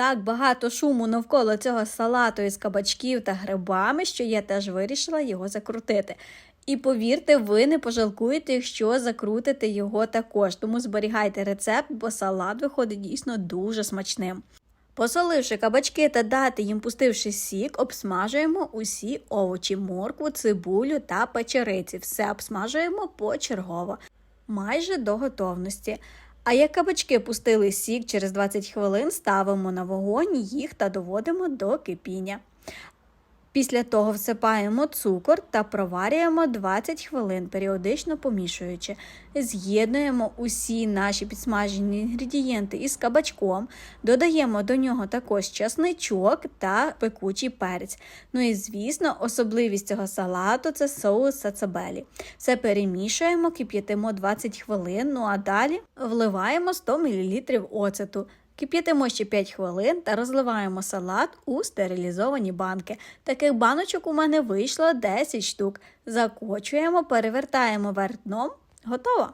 Так багато шуму навколо цього салату із кабачків та грибами, що я теж вирішила його закрутити. І повірте, ви не пожалкуєте, якщо закрутите його також. Тому зберігайте рецепт, бо салат виходить дійсно дуже смачним. Посоливши кабачки та дати їм пустивши сік, обсмажуємо усі овочі, моркву, цибулю та печериці. Все обсмажуємо почергово, майже до готовності. А як кабачки пустили сік, через 20 хвилин ставимо на вогонь їх та доводимо до кипіння. Після того всипаємо цукор та проварюємо 20 хвилин, періодично помішуючи. З'єднуємо усі наші підсмажені інгредієнти із кабачком, додаємо до нього також часничок та пекучий перець. Ну і звісно, особливість цього салату це соус сацабелі. Все перемішуємо, кип'ятимо 20 хвилин, ну а далі вливаємо 100 мл оцету. Кип'ятимо ще 5 хвилин та розливаємо салат у стерилізовані банки. Таких баночок у мене вийшло 10 штук. Закочуємо, перевертаємо вертном. Готово!